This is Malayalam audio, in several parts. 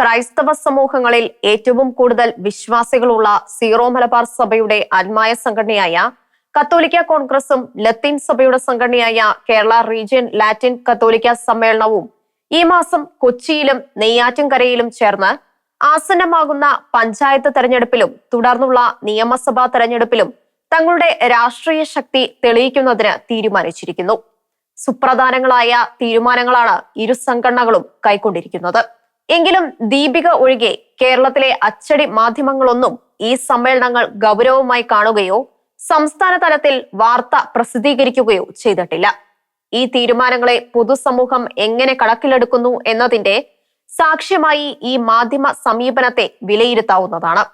ക്രൈസ്തവ സമൂഹങ്ങളിൽ ഏറ്റവും കൂടുതൽ വിശ്വാസികളുള്ള സീറോ മലബാർ സഭയുടെ ആത്മായ സംഘടനയായ കത്തോലിക്ക കോൺഗ്രസും ലത്തീൻ സഭയുടെ സംഘടനയായ കേരള റീജിയൻ ലാറ്റിൻ കത്തോലിക്ക സമ്മേളനവും ഈ മാസം കൊച്ചിയിലും നെയ്യാറ്റിൻകരയിലും ചേർന്ന് ആസന്നമാകുന്ന പഞ്ചായത്ത് തെരഞ്ഞെടുപ്പിലും തുടർന്നുള്ള നിയമസഭാ തെരഞ്ഞെടുപ്പിലും തങ്ങളുടെ രാഷ്ട്രീയ ശക്തി തെളിയിക്കുന്നതിന് തീരുമാനിച്ചിരിക്കുന്നു. സുപ്രധാനങ്ങളായ തീരുമാനങ്ങളാണ് ഇരു സംഘടനകളും കൈക്കൊണ്ടിരിക്കുന്നത്. എങ്കിലും ദീപിക ഒഴികെ കേരളത്തിലെ അച്ചടി മാധ്യമങ്ങളൊന്നും ഈ സമ്മേളനങ്ങൾ ഗൗരവമായി കാണുകയോ സംസ്ഥാന തലത്തിൽ വാർത്ത പ്രസിദ്ധീകരിക്കുകയോ ചെയ്തിട്ടില്ല. ഈ തീരുമാനങ്ങളെ പൊതുസമൂഹം എങ്ങനെ കണക്കിലെടുക്കുന്നു എന്നതിന്റെ സാക്ഷ്യമായി ഈ മാധ്യമ സമീപനത്തെ വിലയിരുത്താവുന്നതാണ്.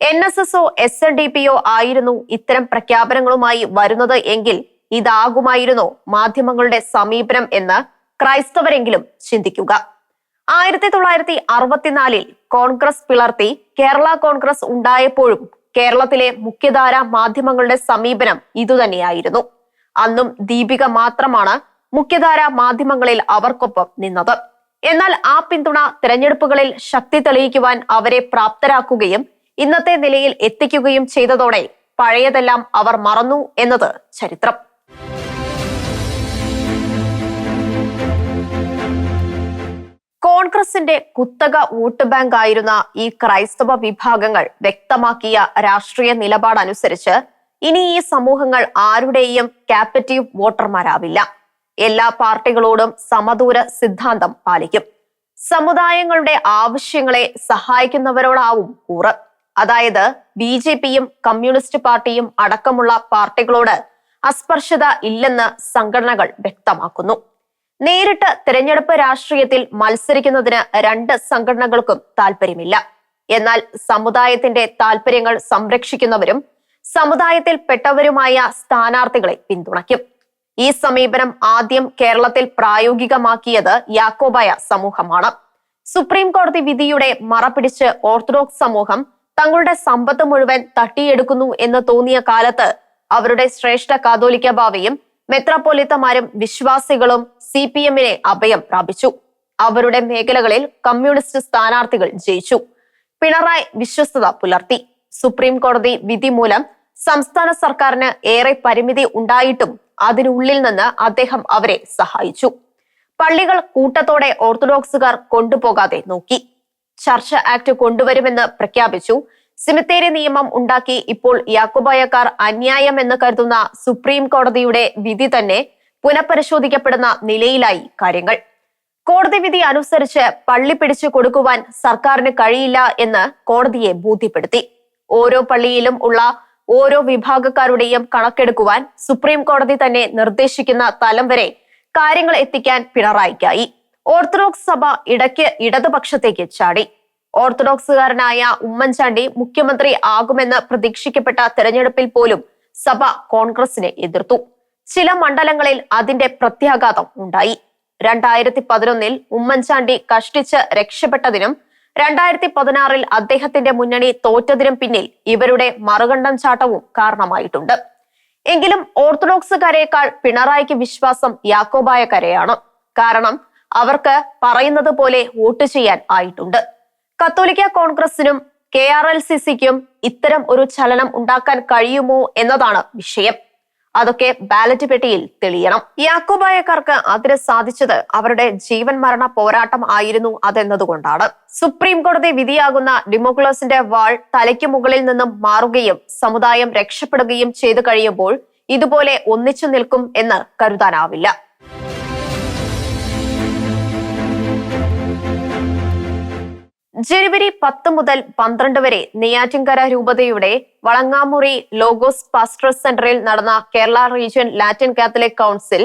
എൻ എസ് എസോ എസ് എൻ ഡി പിയോ ആയിരുന്നു ഇത്തരം പ്രഖ്യാപനങ്ങളുമായി വരുന്നത് എങ്കിൽ ഇതാകുമായിരുന്നോ മാധ്യമങ്ങളുടെ സമീപനം എന്ന് ക്രൈസ്തവരെങ്കിലും ചിന്തിക്കുക. ആയിരത്തി തൊള്ളായിരത്തി അറുപത്തിനാലിൽ കോൺഗ്രസ് പിളർത്തി കേരള കോൺഗ്രസ് ഉണ്ടായപ്പോഴും കേരളത്തിലെ മുഖ്യധാര മാധ്യമങ്ങളുടെ സമീപനം ഇതുതന്നെയായിരുന്നു. അന്നും ദീപിക മാത്രമാണ് മുഖ്യധാര മാധ്യമങ്ങളിൽ അവർക്കൊപ്പം നിന്നത്. എന്നാൽ ആ പിന്തുണ തിരഞ്ഞെടുപ്പുകളിൽ ശക്തി തെളിയിക്കുവാൻ അവരെ പ്രാപ്തരാക്കുകയും ഇന്നത്തെ നിലയിൽ എത്തിക്കുകയും ചെയ്തതോടെ പഴയതെല്ലാം അവർ മറന്നു എന്നത് ചരിത്രം. കോൺഗ്രസിന്റെ കുത്തക വോട്ട് ബാങ്ക് ആയിരുന്ന ഈ ക്രൈസ്തവ വിഭാഗങ്ങൾ വ്യക്തമാക്കിയ രാഷ്ട്രീയ നിലപാടനുസരിച്ച് ഇനി ഈ സമൂഹങ്ങൾ ആരുടെയും ക്യാപിറ്റീവ് വോട്ടർമാരാവില്ല. എല്ലാ പാർട്ടികളോടും സമദൂര സിദ്ധാന്തം പാലിക്കും. സമുദായങ്ങളുടെ ആവശ്യങ്ങളെ സഹായിക്കുന്നവരോടാവും കൂറ്. അതായത് ബി ജെ പിയും കമ്മ്യൂണിസ്റ്റ് പാർട്ടിയും അടക്കമുള്ള പാർട്ടികളോട് അസ്പർശത ഇല്ലെന്ന് സംഘടനകൾ വ്യക്തമാക്കുന്നു. നേരിട്ട് തെരഞ്ഞെടുപ്പ് രാഷ്ട്രീയത്തിൽ മത്സരിക്കുന്നതിന് രണ്ട് സംഘടനകൾക്കും താല്പര്യമില്ല. എന്നാൽ സമുദായത്തിന്റെ താല്പര്യങ്ങൾ സംരക്ഷിക്കുന്നവരും സമുദായത്തിൽ പെട്ടവരുമായ സ്ഥാനാർത്ഥികളെ പിന്തുണയ്ക്കും. ഈ സമീപനം ആദ്യം കേരളത്തിൽ പ്രായോഗികമാക്കിയത് യാക്കോബായ സമൂഹമാണ്. സുപ്രീം കോടതി വിധിയുടെ മറപിടിച്ച് ഓർത്തഡോക്സ് സമൂഹം തങ്ങളുടെ സമ്പത്ത് മുഴുവൻ തട്ടിയെടുക്കുന്നു എന്ന് തോന്നിയ കാലത്ത് അവരുടെ ശ്രേഷ്ഠ കാതോലിക്ക ബാവയും മെത്രാപ്പൊലിത്തമാരും വിശ്വാസികളും സി പി എമ്മിനെ അഭയം പ്രാപിച്ചു. അവരുടെ മേഖലകളിൽ കമ്മ്യൂണിസ്റ്റ് സ്ഥാനാർത്ഥികൾ ജയിച്ചു. പിണറായി വിശ്വസ്തത പുലർത്തി. സുപ്രീം കോടതി വിധി മൂലം സംസ്ഥാന സർക്കാരിന് ഏറെ പരിമിതി ഉണ്ടായിട്ടും അതിനുള്ളിൽ നിന്ന് അദ്ദേഹം അവരെ സഹായിച്ചു. പള്ളികൾ കൂട്ടത്തോടെ ഓർത്തഡോക്സുകാർ കൊണ്ടുപോകാതെ നോക്കി. ചർച്ച ആക്ട് കൊണ്ടുവരുമെന്ന് പ്രഖ്യാപിച്ചു സിമിത്തേരി നിയമം ഉണ്ടാക്കി ഇപ്പോൾ യാക്കോബായക്കാർ അന്യായം എന്ന് കരുതുന്ന സുപ്രീം കോടതിയുടെ വിധി തന്നെ പുനഃപരിശോധിക്കപ്പെടുന്ന നിലയിലായി കാര്യങ്ങൾ. കോടതി വിധി അനുസരിച്ച് പള്ളി പിടിച്ചു കൊടുക്കുവാൻ സർക്കാരിന് കഴിയില്ല എന്ന് കോടതിയെ ബോധ്യപ്പെടുത്തി. ഓരോ പള്ളിയിലും ഉള്ള ഓരോ വിഭാഗക്കാരുടെയും കണക്കെടുക്കുവാൻ സുപ്രീം കോടതി തന്നെ നിർദ്ദേശിക്കുന്ന തലം വരെ കാര്യങ്ങൾ എത്തിക്കാൻ പിണറായിക്കായി. ഓർത്തഡോക്സ് സഭ ഇടയ്ക്ക് ഇടതുപക്ഷത്തേക്ക് ചാടി. ഓർത്തഡോക്സുകാരനായ ഉമ്മൻചാണ്ടി മുഖ്യമന്ത്രി ആകുമെന്ന് പ്രതീക്ഷിക്കപ്പെട്ട തെരഞ്ഞെടുപ്പിൽ പോലും സഭ കോൺഗ്രസിനെ എതിർത്തു. ചില മണ്ഡലങ്ങളിൽ അതിന്റെ പ്രത്യാഘാതം ഉണ്ടായി. രണ്ടായിരത്തി പതിനൊന്നിൽ ഉമ്മൻചാണ്ടി കഷ്ടിച്ച് രക്ഷപ്പെട്ടതിനും രണ്ടായിരത്തി പതിനാറിൽ അദ്ദേഹത്തിന്റെ മുന്നണി തോറ്റതിനും പിന്നിൽ ഇവരുടെ മറുകണ്ഠം ചാട്ടവും കാരണമായിട്ടുണ്ട്. എങ്കിലും ഓർത്തഡോക്സുകാരേക്കാൾ പിണറായിക്ക് വിശ്വാസം യാക്കോബായക്കാരെയാണ്. കാരണം അവർക്ക് പറയുന്നത് പോലെ വോട്ട് ചെയ്യാൻ ആയിട്ടുണ്ട്. കത്തോലിക്ക കോൺഗ്രസിനും കെ ആർ എൽ സി സിക്കും ഇത്തരം ഒരു ചലനം ഉണ്ടാക്കാൻ കഴിയുമോ എന്നതാണ് വിഷയം. അതൊക്കെ ബാലറ്റ് പെട്ടിയിൽ തെളിയണം. യാക്കോബായക്കാർക്ക് അതിന് സാധിച്ചത് അവരുടെ ജീവൻ മരണ പോരാട്ടം ആയിരുന്നു അതെന്നതുകൊണ്ടാണ്. സുപ്രീം കോടതി വിധിയാകുന്ന ഡിമോക്ലോസിന്റെ വാൾ തലയ്ക്ക് മുകളിൽ നിന്നും മാറുകയും സമുദായം രക്ഷപ്പെടുകയും ചെയ്തു കഴിയുമ്പോൾ ഇതുപോലെ ഒന്നിച്ചു നിൽക്കും എന്ന് കരുതാനാവില്ല. ജനുവരി പത്ത് മുതൽ പന്ത്രണ്ട് വരെ നെയ്യാറ്റിൻകര രൂപതയുടെ വളങ്ങാമുറി ലോഗോസ് പാസ്റ്റർ സെന്ററിൽ നടന്ന Kerala region Latin Catholic council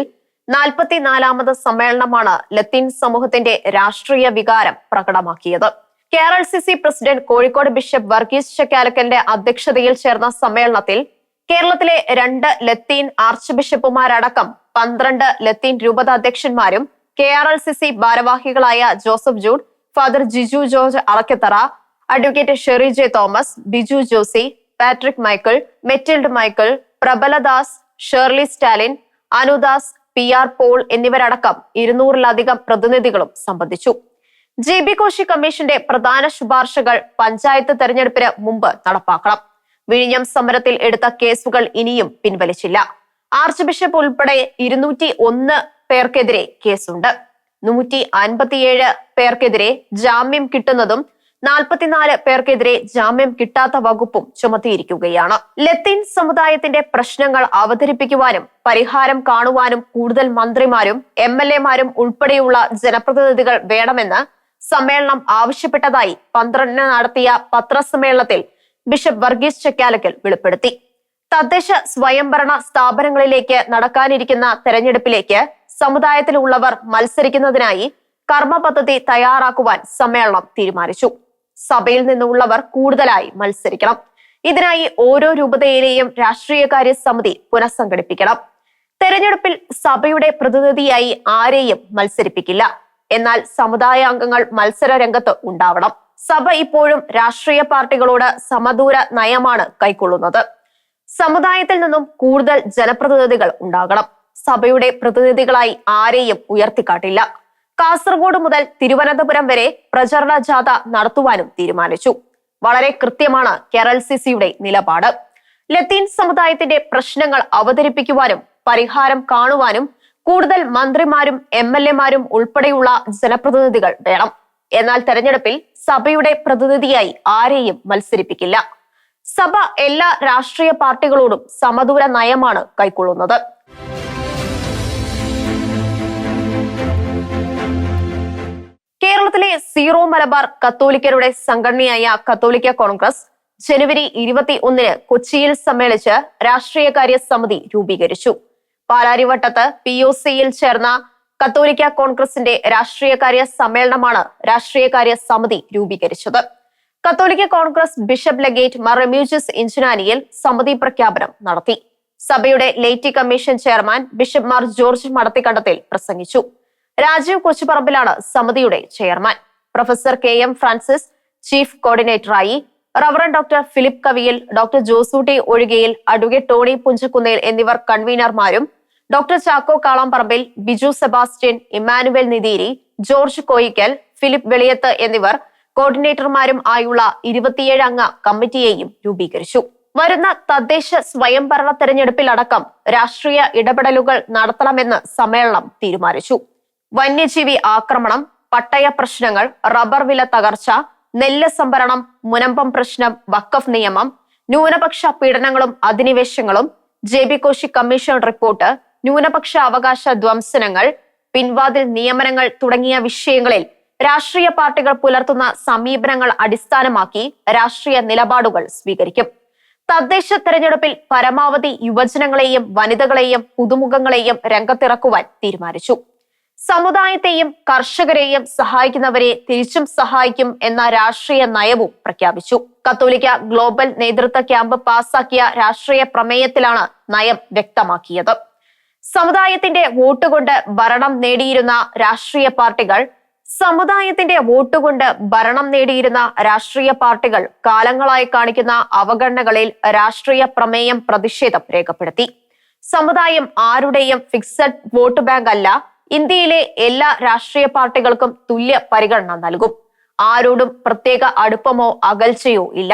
നാൽപ്പത്തിനാലാമത് സമ്മേളനമാണ് ലത്തീൻ സമൂഹത്തിന്റെ രാഷ്ട്രീയ വികാരം പ്രകടമാക്കിയത്. Kerala C C president Kozhikode bishop Varghese ചക്കാലക്കലിന്റെ അധ്യക്ഷതയിൽ ചേർന്ന സമ്മേളനത്തിൽ കേരളത്തിലെ രണ്ട് ലത്തീൻ ആർച്ച് ബിഷപ്പുമാരടക്കം പന്ത്രണ്ട് ലത്തീൻ രൂപത അധ്യക്ഷന്മാരും K R L C C ഭാരവാഹികളായ Joseph Jude father Jiju George Alakkathara advocate Sherry J Thomas Biju Josy Patrick Michael Matilda Michael Prabaladas Shirley Stalin Anudas P R Paul എന്നിവരടക്കം ഇരുന്നൂറിലധികം പ്രതിനിധികളും സംബന്ധിച്ചു. ജെ ബി കോശി കമ്മീഷന്റെ പ്രധാന ശുപാർശകൾ പഞ്ചായത്ത് തെരഞ്ഞെടുപ്പിന് മുമ്പ് നടപ്പാക്കണം. വിഴിഞ്ഞം സമരത്തിൽ എടുത്ത കേസുകൾ ഇനിയും പിൻവലിച്ചില്ല. ആർച്ച് ബിഷപ്പ് ഉൾപ്പെടെ ഇരുന്നൂറ്റി ഒന്ന് പേർക്കെതിരെ കേസുണ്ട്. നൂറ്റി അൻപത്തിയേഴ് പേർക്കെതിരെ ജാമ്യം കിട്ടുന്നതും നാൽപ്പത്തിനാല് പേർക്കെതിരെ ജാമ്യം കിട്ടാത്ത വകുപ്പും ചുമത്തിയിരിക്കുകയാണ്. ലത്തീൻ സമുദായത്തിന്റെ പ്രശ്നങ്ങൾ അവതരിപ്പിക്കുവാനും പരിഹാരം കാണുവാനും കൂടുതൽ മന്ത്രിമാരും എം എൽ എമാരും ഉൾപ്പെടെയുള്ള ജനപ്രതിനിധികൾ വേണമെന്ന് സമ്മേളനം ആവശ്യപ്പെട്ടതായി പന്ത്രണ്ടിന് നടത്തിയ പത്രസമ്മേളനത്തിൽ ബിഷപ്പ് വർഗീസ് ചക്കാലക്കൽ വെളിപ്പെടുത്തി. തദ്ദേശ സ്വയംഭരണ സ്ഥാപനങ്ങളിലേക്ക് നടക്കാനിരിക്കുന്ന തെരഞ്ഞെടുപ്പിലേക്ക് സമുദായത്തിലുള്ളവർ മത്സരിക്കുന്നതിനായി കർമ്മ പദ്ധതി തയ്യാറാക്കുവാൻ സമ്മേളനം തീരുമാനിച്ചു. സഭയിൽ നിന്നുള്ളവർ കൂടുതലായി മത്സരിക്കണം. ഇതിനായി ഓരോ രൂപതയിലെയും രാഷ്ട്രീയകാര്യ സമിതി പുനഃസംഘടിപ്പിക്കണം. തെരഞ്ഞെടുപ്പിൽ സഭയുടെ പ്രതിനിധിയായി ആരെയും മത്സരിപ്പിക്കില്ല. എന്നാൽ സമുദായ അംഗങ്ങൾ മത്സര രംഗത്ത് ഉണ്ടാവണം. സഭ ഇപ്പോഴും രാഷ്ട്രീയ പാർട്ടികളോട് സമദൂര നയമാണ് കൈക്കൊള്ളുന്നത്. സമുദായത്തിൽ നിന്നും കൂടുതൽ ജനപ്രതിനിധികൾ ഉണ്ടാകണം. സഭയുടെ പ്രതിനിധികളായി ആരെയും ഉയർത്തിക്കാട്ടില്ല. കാസർഗോഡ് മുതൽ തിരുവനന്തപുരം വരെ പ്രചരണ ജാഥ നടത്തുവാനും തീരുമാനിച്ചു. വളരെ കൃത്യമാണ് കേരൾ സി സിയുടെ നിലപാട്. ലത്തീൻ സമുദായത്തിന്റെ പ്രശ്നങ്ങൾ അവതരിപ്പിക്കുവാനും പരിഹാരം കാണുവാനും കൂടുതൽ മന്ത്രിമാരും എം എൽ എമാരും ഉൾപ്പെടെയുള്ള ജനപ്രതിനിധികൾ വേണം. എന്നാൽ തെരഞ്ഞെടുപ്പിൽ സഭയുടെ പ്രതിനിധിയായി ആരെയും മത്സരിപ്പിക്കില്ല. സഭ എല്ലാ രാഷ്ട്രീയ പാർട്ടികളോടും സമദൂര നയമാണ് കൈക്കൊള്ളുന്നത്. കേരളത്തിലെ സീറോ മലബാർ കത്തോലിക്കരുടെ സംഘടനയായ കത്തോലിക്ക കോൺഗ്രസ് ജനുവരി ഇരുപത്തി ഒന്നിന് കൊച്ചിയിൽ സമ്മേളിച്ച് രാഷ്ട്രീയകാര്യ സമിതി രൂപീകരിച്ചു. പാലാരിവട്ടത്ത് പി ഒ സിയിൽ ചേർന്ന കത്തോലിക്ക കോൺഗ്രസിന്റെ രാഷ്ട്രീയകാര്യ സമ്മേളനമാണ് രാഷ്ട്രീയകാര്യ സമിതി രൂപീകരിച്ചത്. കത്തോലിക്ക കോൺഗ്രസ് ബിഷപ്പ് ലഗേറ്റ് മർ റെമ്യൂജസ് ഇഞ്ചുനാനിയിൽ സമിതി പ്രഖ്യാപനം നടത്തി. സഭയുടെ laity commission chairman bishop Mar George Madathikandathil പ്രസംഗിച്ചു. രാജീവ് കൊച്ചുപറമ്പിലാണ് സമിതിയുടെ chairman. Professor K M Francis chief കോർഡിനേറ്ററായി reverend doctor Philip Kaviyil doctor Josootty Ozhikayil advocate Tony Punchakunnel എന്നിവർ കൺവീനർമാരും doctor Chacko Kalamparambil Biju Sebastian Emmanuel Nitheeri George Koickal Philip Veliyath എന്നിവർ കോർഡിനേറ്റർമാരും ആയുള്ള ഇരുപത്തിയേഴ് അംഗ കമ്മിറ്റിയെയും രൂപീകരിച്ചു. വരുന്ന തദ്ദേശ സ്വയംഭരണ തെരഞ്ഞെടുപ്പിലടക്കം രാഷ്ട്രീയ ഇടപെടലുകൾ നടത്തണമെന്ന് സമ്മേളനം തീരുമാനിച്ചു. വന്യജീവി ആക്രമണം പട്ടയ പ്രശ്നങ്ങൾ റബ്ബർ വില തകർച്ച നെല്ല് സംഭരണം മുനമ്പം പ്രശ്നം വക്കഫ് നിയമം ന്യൂനപക്ഷ പീഡനങ്ങളും അധിനിവേശങ്ങളും J B Koshy commission report ന്യൂനപക്ഷ അവകാശ ധ്വംസനങ്ങൾ പിൻവാതിൽ നിയമനങ്ങൾ തുടങ്ങിയ വിഷയങ്ങളിൽ രാഷ്ട്രീയ പാർട്ടികൾ പുലർത്തുന്ന സമീപനങ്ങൾ അടിസ്ഥാനമാക്കി രാഷ്ട്രീയ നിലപാടുകൾ സ്വീകരിക്കും. തദ്ദേശ തെരഞ്ഞെടുപ്പിൽ പരമാവധി യുവജനങ്ങളെയും വനിതകളെയും പുതുമുഖങ്ങളെയും രംഗത്തിറക്കുവാൻ തീരുമാനിച്ചു. സമുദായത്തെയും കർഷകരെയും സഹായിക്കുന്നവരെ തിരിച്ചും സഹായിക്കും എന്ന രാഷ്ട്രീയ നയവും പ്രഖ്യാപിച്ചു. കത്തോലിക്ക ഗ്ലോബൽ നേതൃത്വ ക്യാമ്പ് പാസാക്കിയ രാഷ്ട്രീയ പ്രമേയത്തിലാണ് നയം വ്യക്തമാക്കിയത്. സമുദായത്തിന്റെ വോട്ടുകൊണ്ട് ഭരണം നേടിയിരുന്ന രാഷ്ട്രീയ പാർട്ടികൾ സമുദായത്തിന്റെ വോട്ടുകൊണ്ട് ഭരണം നേടിയിരുന്ന രാഷ്ട്രീയ പാർട്ടികൾ കാലങ്ങളായി കാണിക്കുന്ന അവഗണനകളിൽ രാഷ്ട്രീയ പ്രമേയം പ്രതിഷേധം രേഖപ്പെടുത്തി. സമുദായം ആരുടെയും ഫിക്സഡ് വോട്ട് ബാങ്ക് അല്ല ഇന്ത്യയിലെ എല്ലാ രാഷ്ട്രീയ പാർട്ടികൾക്കും തുല്യ പരിഗണന നൽകും. ആരോടും പ്രത്യേക അടുപ്പമോ അകൽച്ചയോ ഇല്ല.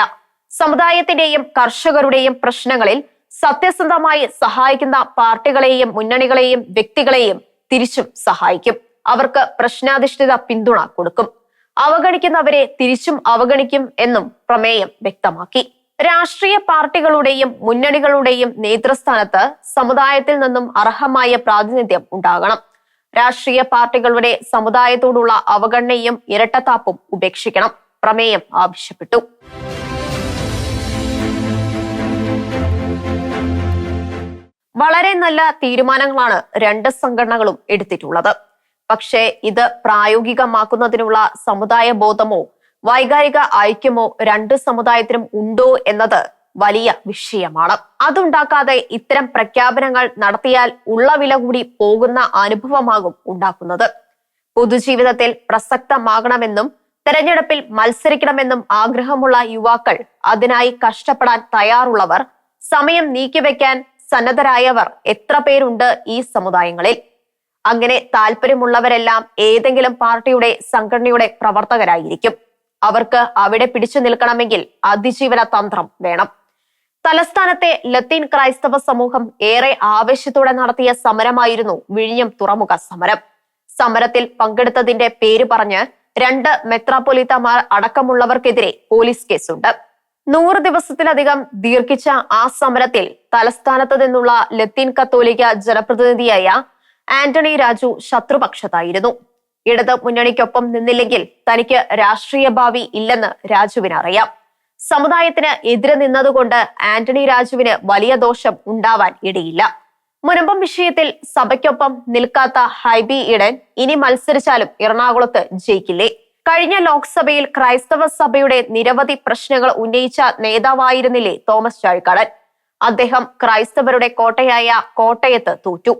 സമുദായത്തിന്റെയും കർഷകരുടെയും പ്രശ്നങ്ങളിൽ സത്യസന്ധമായി സഹായിക്കുന്ന പാർട്ടികളെയും മുന്നണികളെയും വ്യക്തികളെയും തിരിച്ചും സഹായിക്കും. അവർക്ക് പ്രശ്നാധിഷ്ഠിത പിന്തുണ കൊടുക്കും. അവഗണിക്കുന്നവരെ തിരിച്ചും അവഗണിക്കും എന്നും പ്രമേയം വ്യക്തമാക്കി. രാഷ്ട്രീയ പാർട്ടികളുടെയും മുന്നണികളുടെയും നേതൃസ്ഥാനത്ത് സമുദായത്തിൽ നിന്നും അർഹമായ പ്രാതിനിധ്യം ഉണ്ടാകണം. രാഷ്ട്രീയ പാർട്ടികളുടെ സമുദായത്തോടുള്ള അവഗണനയും ഇരട്ടത്താപ്പും ഉപേക്ഷിക്കണം. പ്രമേയം ആവശ്യപ്പെട്ടു. വളരെ നല്ല തീരുമാനങ്ങളാണ് രണ്ട് സംഘടനകളും എടുത്തിട്ടുള്ളത്. പക്ഷേ ഇത് പ്രായോഗികമാക്കുന്നതിനുള്ള സമുദായ ബോധമോ വൈകാരിക ഐക്യമോ രണ്ട് സമുദായത്തിനും ഉണ്ടോ എന്നത് വലിയ വിഷയമാണ്. അതുണ്ടാക്കാതെ ഇത്തരം പ്രഖ്യാപനങ്ങൾ നടത്തിയാൽ ഉള്ള വില കൂടി പോകുന്ന അനുഭവമാകും ഉണ്ടാക്കുന്നത്. പൊതുജീവിതത്തിൽ പ്രസക്തമാകണമെന്നും തെരഞ്ഞെടുപ്പിൽ മത്സരിക്കണമെന്നും ആഗ്രഹമുള്ള യുവാക്കൾ അതിനായി കഷ്ടപ്പെടാൻ തയ്യാറുള്ളവർ സമയം നീക്കിവെക്കാൻ സന്നദ്ധരായവർ എത്ര പേരുണ്ട് ഈ സമുദായങ്ങളിൽ? അങ്ങനെ താല്പര്യമുള്ളവരെല്ലാം ഏതെങ്കിലും പാർട്ടിയുടെ സംഘടനയുടെ പ്രവർത്തകരായിരിക്കും. അവർക്ക് അവിടെ പിടിച്ചു നിൽക്കണമെങ്കിൽ അതിജീവന തന്ത്രം വേണം. തലസ്ഥാനത്തെ ലത്തീൻ ക്രൈസ്തവ സമൂഹം ഏറെ ആവേശത്തോടെ നടത്തിയ സമരമായിരുന്നു വിഴിഞ്ഞം തുറമുഖ സമരം. സമരത്തിൽ പങ്കെടുത്തതിന്റെ പേര് പറഞ്ഞ് രണ്ട് മെത്രാപ്പൊലീത്തമാർ അടക്കമുള്ളവർക്കെതിരെ പോലീസ് കേസുണ്ട്. നൂറ് ദിവസത്തിലധികം ദീർഘിച്ച ആ സമരത്തിൽ തലസ്ഥാനത്ത് നിന്നുള്ള ലത്തീൻ കത്തോലിക്ക ജനപ്രതിനിധിയായ ആന്റണി രാജു ശത്രുപക്ഷത്തായിരുന്നു. ഇടത് മുന്നണിക്കൊപ്പം നിന്നില്ലെങ്കിൽ തനിക്ക് രാഷ്ട്രീയ ഭാവി ഇല്ലെന്ന് രാജുവിന് അറിയാം സമുദായത്തിന് എതിരെ നിന്നതുകൊണ്ട് ആന്റണി രാജുവിന് വലിയ ദോഷം ഉണ്ടാവാൻ ഇടയില്ല. മുനമ്പം വിഷയത്തിൽ സഭയ്ക്കൊപ്പം നിൽക്കാത്ത ഹൈബി ഇടൻ ഇനി മത്സരിച്ചാലും എറണാകുളത്ത് ജയിക്കില്ലേ? കഴിഞ്ഞ ലോക്സഭയിൽ ക്രൈസ്തവ സഭയുടെ നിരവധി പ്രശ്നങ്ങൾ ഉന്നയിച്ച നേതാവായിരുന്നില്ലേ തോമസ് ചാഴിക്കാടൻ? അദ്ദേഹം ക്രൈസ്തവരുടെ കോട്ടയായ കോട്ടയത്ത് തോറ്റു.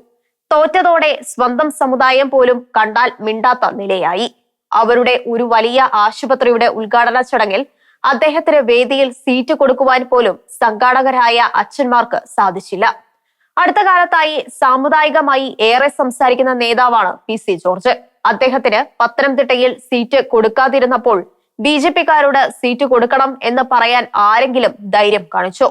തോറ്റതോടെ സ്വന്തം സമുദായം പോലും കണ്ടാൽ മിണ്ടാത്ത നിലയായി. അവരുടെ ഒരു വലിയ ആശുപത്രിയുടെ ഉദ്ഘാടന ചടങ്ങിൽ അദ്ദേഹത്തിന് വേദിയിൽ സീറ്റ് കൊടുക്കുവാൻ പോലും സംഘാടകരായ അച്ഛന്മാർക്ക് സാധിച്ചില്ല. അടുത്ത കാലത്തായി സാമുദായികമായി ഏറെ സംസാരിക്കുന്ന നേതാവാണ് പി സി ജോർജ്. അദ്ദേഹത്തിന് പത്തനംതിട്ടയിൽ സീറ്റ് കൊടുക്കാതിരുന്നപ്പോൾ ബി ജെ പിക്കാരോട് സീറ്റ് കൊടുക്കണം എന്ന് പറയാൻ ആരെങ്കിലും ധൈര്യം കാണിച്ചു.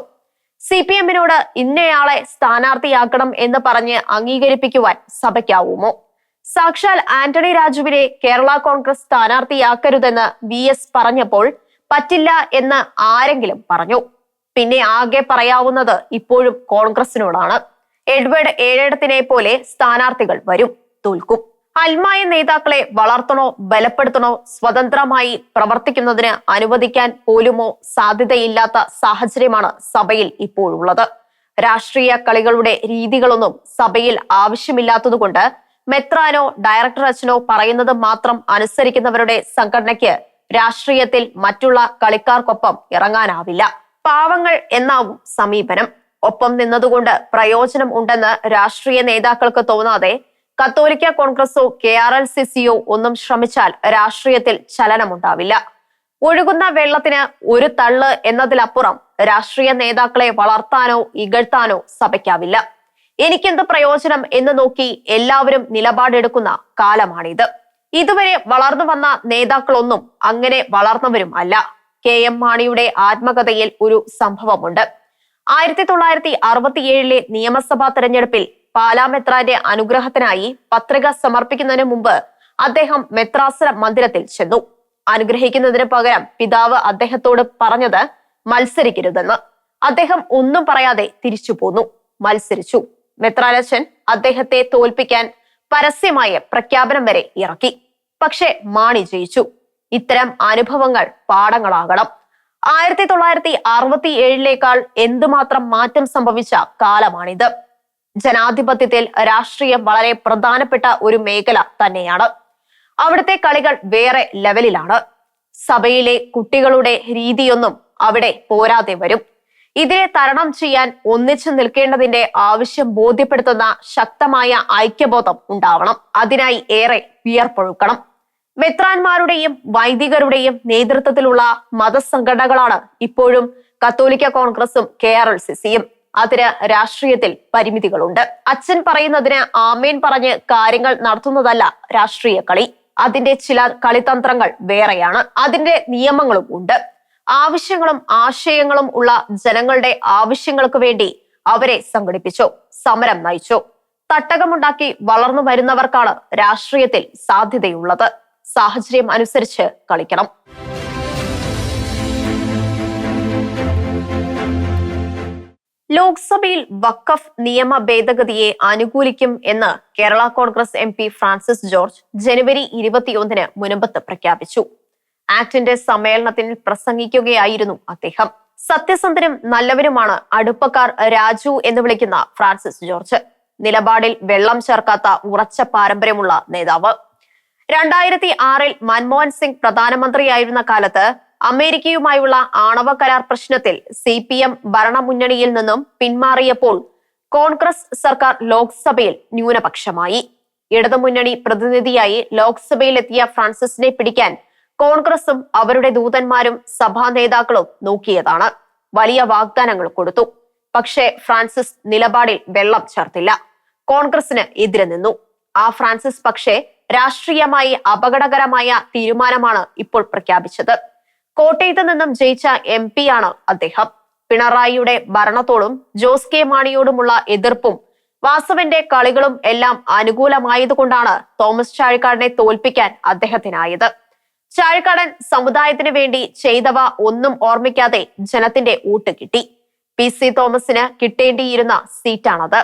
സി പി എമ്മിനോട് ഇന്നയാളെ സ്ഥാനാർത്ഥിയാക്കണം എന്ന് പറഞ്ഞ് അംഗീകരിപ്പിക്കുവാൻ സഭയ്ക്കാവുമോ? സാക്ഷാൽ ആന്റണി രാജുവിനെ കേരള കോൺഗ്രസ് സ്ഥാനാർത്ഥിയാക്കരുതെന്ന് വി എസ് പറഞ്ഞപ്പോൾ പറ്റില്ല എന്ന് ആരെങ്കിലും പറഞ്ഞു. പിന്നെ ആകെ പറയാവുന്നത് ഇപ്പോഴും കോൺഗ്രസിനോടാണ്. എഡ്വേർഡ് ഏഴേടത്തിനെ പോലെ സ്ഥാനാർത്ഥികൾ വരും തോൽക്കും. അൽമായ നേതാക്കളെ വളർത്തണോ ബലപ്പെടുത്തണോ സ്വതന്ത്രമായി പ്രവർത്തിക്കുന്നതിന് അനുവദിക്കാൻ പോലുമോ സാധ്യതയില്ലാത്ത സാഹചര്യമാണ് സഭയിൽ ഇപ്പോഴുള്ളത്. രാഷ്ട്രീയ കളികളുടെ രീതികളൊന്നും സഭയിൽ ആവശ്യമില്ലാത്തതുകൊണ്ട് മെത്രാനോ ഡയറക്ടർ അച്ഛനോ പറയുന്നത് മാത്രം അനുസരിക്കുന്നവരുടെ സംഘടനയ്ക്ക് രാഷ്ട്രീയത്തിൽ മറ്റുള്ള കളിക്കാർക്കൊപ്പം ഇറങ്ങാനാവില്ല. പാവങ്ങൾ എന്നാവും സമീപനം. ഒപ്പം നിന്നതുകൊണ്ട് പ്രയോജനം ഉണ്ടെന്ന് രാഷ്ട്രീയ നേതാക്കൾക്ക് തോന്നാതെ കത്തോലിക്ക കോൺഗ്രസോ കെ ആർ എൽ സി സിയോ ഒന്നും ശ്രമിച്ചാൽ രാഷ്ട്രീയത്തിൽ ചലനമുണ്ടാവില്ല. ഒഴുകുന്ന വെള്ളത്തിന് ഒരു തള്ള് എന്നതിലപ്പുറം രാഷ്ട്രീയ നേതാക്കളെ വളർത്താനോ ഇകഴ്ത്താനോ സഭയ്ക്കാവില്ല. എനിക്കെന്ത് പ്രയോജനം എന്ന് നോക്കി എല്ലാവരും നിലപാടെടുക്കുന്ന കാലമാണിത്. ഇതുവരെ വളർന്നു വന്ന നേതാക്കളൊന്നും അങ്ങനെ വളർന്നവരും അല്ല. കെ എം മാണിയുടെ ആത്മകഥയിൽ ഒരു സംഭവമുണ്ട്. ആയിരത്തി തൊള്ളായിരത്തി അറുപത്തിയേഴിലെ നിയമസഭാ തെരഞ്ഞെടുപ്പിൽ പാലാ മെത്രാന്റെ അനുഗ്രഹത്തിനായി പത്രിക സമർപ്പിക്കുന്നതിന് മുമ്പ് അദ്ദേഹം മെത്രാസന മന്ദിരത്തിൽ ചെന്നു. അനുഗ്രഹിക്കുന്നതിന് പകരം പിതാവ് അദ്ദേഹത്തോട് പറഞ്ഞത് മത്സരിക്കരുതെന്ന്. അദ്ദേഹം ഒന്നും പറയാതെ തിരിച്ചു പോന്നു. മത്സരിച്ചു. മെത്രാലച്ചൻ അദ്ദേഹത്തെ തോൽപ്പിക്കാൻ പരസ്യമായ പ്രഖ്യാപനം വരെ ഇറക്കി. പക്ഷേ മാണി ജയിച്ചു. ഇത്തരം അനുഭവങ്ങൾ പാഠങ്ങളാകണം. ആയിരത്തി തൊള്ളായിരത്തി അറുപത്തി ഏഴിലേക്കാൾ എന്തുമാത്രം മാറ്റം സംഭവിച്ച കാലമാണിത്. ജനാധിപത്യത്തിൽ രാഷ്ട്രീയം വളരെ പ്രധാനപ്പെട്ട ഒരു മേഖല തന്നെയാണ്. അവിടുത്തെ കളികൾ വേറെ ലെവലിലാണ്. സഭയിലെ കുട്ടികളുടെ രീതിയൊന്നും അവിടെ പോരാതെ വരും. ഇതിനെ തരണം ചെയ്യാൻ ഒന്നിച്ചു നിൽക്കേണ്ടതിന്റെ ആവശ്യം ബോധ്യപ്പെടുത്തുന്ന ശക്തമായ ഐക്യബോധം ഉണ്ടാവണം. അതിനായി ഏറെ വിയർപ്പൊഴുക്കണം. മെത്രാന്മാരുടെയും വൈദികരുടെയും നേതൃത്വത്തിലുള്ള മതസംഘടനകളാണ് ഇപ്പോഴും കത്തോലിക്ക കോൺഗ്രസും കെ ആർ എൽ സി സിയും. അതിന് രാഷ്ട്രീയത്തിൽ പരിമിതികളുണ്ട്. അച്ഛൻ പറയുന്നതിന് ആമേൻ പറഞ്ഞ് കാര്യങ്ങൾ നടത്തുന്നതല്ല രാഷ്ട്രീയ കളി. അതിന്റെ ചില കളിതന്ത്രങ്ങൾ വേറെയാണ്. അതിന്റെ നിയമങ്ങളും ഉണ്ട്. ആവശ്യങ്ങളും ആശയങ്ങളും ഉള്ള ജനങ്ങളുടെ ആവശ്യങ്ങൾക്ക് വേണ്ടി അവരെ സംഘടിപ്പിച്ചു സമരം നയിച്ചു. തട്ടകമുണ്ടാക്കി വളർന്നു വരുന്നവർക്കാണ് രാഷ്ട്രീയത്തിൽ സാധ്യതയുള്ളത്. സാഹചര്യം അനുസരിച്ച് കളിക്കണം. ലോക്സഭയിൽ വഖഫ് നിയമ ഭേദഗതിയെ അനുകൂലിക്കും എന്ന് Kerala Congress M Francis George ജനുവരി ഇരുപത്തിയൊന്നിന് മുനമ്പത്ത് പ്രഖ്യാപിച്ചു. ആക്ടിന്റെ സമ്മേളനത്തിൽ പ്രസംഗിക്കുകയായിരുന്നു അദ്ദേഹം. സത്യസന്ധനും നല്ലവരുമാണ് അടുപ്പക്കാർ രാജു എന്ന് വിളിക്കുന്ന ഫ്രാൻസിസ് ജോർജ്. നിലപാടിൽ വെള്ളം ചേർക്കാത്ത ഉറച്ച പാരമ്പര്യമുള്ള നേതാവ്. രണ്ടായിരത്തി ആറിൽ മൻമോഹൻ സിംഗ് പ്രധാനമന്ത്രിയായിരുന്ന കാലത്ത് അമേരിക്കയുമായുള്ള ആണവ കരാർ പ്രശ്നത്തിൽ സി പി എം ഭരണമുന്നണിയിൽ നിന്നും പിന്മാറിയപ്പോൾ കോൺഗ്രസ് സർക്കാർ ലോക്സഭയിൽ ന്യൂനപക്ഷമായി. ഇടതുമുന്നണി പ്രതിനിധിയായി ലോക്സഭയിലെത്തിയ ഫ്രാൻസിസിനെ പിടിക്കാൻ കോൺഗ്രസും അവരുടെ ദൂതന്മാരും സഭാ നേതാക്കളും നോക്കിയതാണ്. വലിയ വാഗ്ദാനങ്ങൾ കൊടുത്തു. പക്ഷേ ഫ്രാൻസിസ് നിലപാടിൽ വെള്ളം ചേർത്തില്ല. കോൺഗ്രസിന് എതിരെ നിന്നു. ആ ഫ്രാൻസിസ് പക്ഷേ രാഷ്ട്രീയമായി അപകടകരമായ തീരുമാനമാണ് ഇപ്പോൾ പ്രഖ്യാപിച്ചത്. കോട്ടയത്ത് നിന്നും ജയിച്ച എം ആണ് അദ്ദേഹം. പിണറായിയുടെ ഭരണത്തോടും ജോസ് കെ മാണിയോടുമുള്ള എതിർപ്പും വാസവന്റെ കളികളും എല്ലാം അനുകൂലമായതുകൊണ്ടാണ് തോമസ് ചാഴിക്കാടിനെ തോൽപ്പിക്കാൻ അദ്ദേഹത്തിനായത്. ചാഴിക്കാടൻ സമുദായത്തിന് വേണ്ടി ചെയ്തവ ഒന്നും ഓർമ്മിക്കാതെ ജനത്തിന്റെ വോട്ട് കിട്ടി. പി സി തോമസിന് കിട്ടേണ്ടിയിരുന്ന സീറ്റാണത്.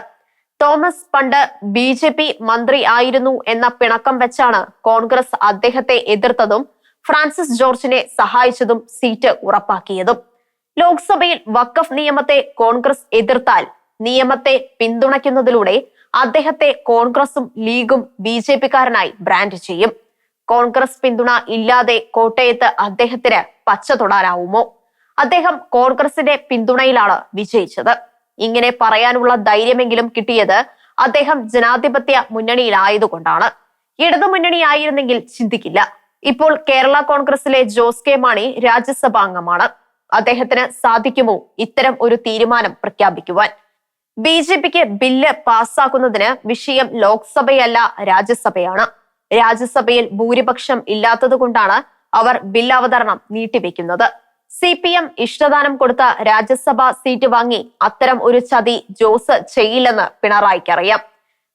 തോമസ് പണ്ട് ബി ജെ പി മന്ത്രി ആയിരുന്നു എന്ന പിണക്കം വെച്ചാണ് കോൺഗ്രസ് അദ്ദേഹത്തെ എതിർത്തതും ഫ്രാൻസിസ് ജോർജിനെ സഹായിച്ചതും സീറ്റ് ഉറപ്പാക്കിയതും. ലോക്സഭയിൽ വഖഫ് നിയമത്തെ കോൺഗ്രസ് എതിർത്താൽ നിയമത്തെ പിന്തുണയ്ക്കുന്നതിലൂടെ അദ്ദേഹത്തെ കോൺഗ്രസും ലീഗും ബി ജെ പിക്കാരനായി ബ്രാൻഡ് ചെയ്യും. കോൺഗ്രസ് പിന്തുണ ഇല്ലാതെ കോട്ടയത്ത് അദ്ദേഹത്തിന് പച്ച തൊടാനാവുമോ? അദ്ദേഹം കോൺഗ്രസിന്റെ പിന്തുണയിലാണ് വിജയിച്ചത്. ഇങ്ങനെ പറയാനുള്ള ധൈര്യമെങ്കിലും കിട്ടിയത് അദ്ദേഹം ജനാധിപത്യ മുന്നണിയിലായതുകൊണ്ടാണ്. ഇടതുമുന്നണിയായിരുന്നെങ്കിൽ ചിന്തിക്കില്ല. ഇപ്പോൾ കേരള കോൺഗ്രസിലെ ജോസ് കെ മാണി രാജ്യസഭാംഗമാണ്. അദ്ദേഹത്തിന് സാധിക്കുമോ ഇത്തരം ഒരു തീരുമാനം പ്രഖ്യാപിക്കുവാൻ? ബി ജെ പിക്ക് ബില്ല് പാസ്സാക്കുന്നതിന് വിഷയം ലോക്സഭയല്ല രാജ്യസഭയാണ്. രാജ്യസഭയിൽ ഭൂരിപക്ഷം ഇല്ലാത്തതുകൊണ്ടാണ് അവർ ബിൽ അവതരണം നീട്ടിവെക്കുന്നത്. സി പി എം ഇഷ്ടദാനം കൊടുത്ത രാജ്യസഭാ സീറ്റ് വാങ്ങി അത്തരം ഒരു ചതി ജോസ് ചെയ്യില്ലെന്ന് പിണറായിക്കറിയാം.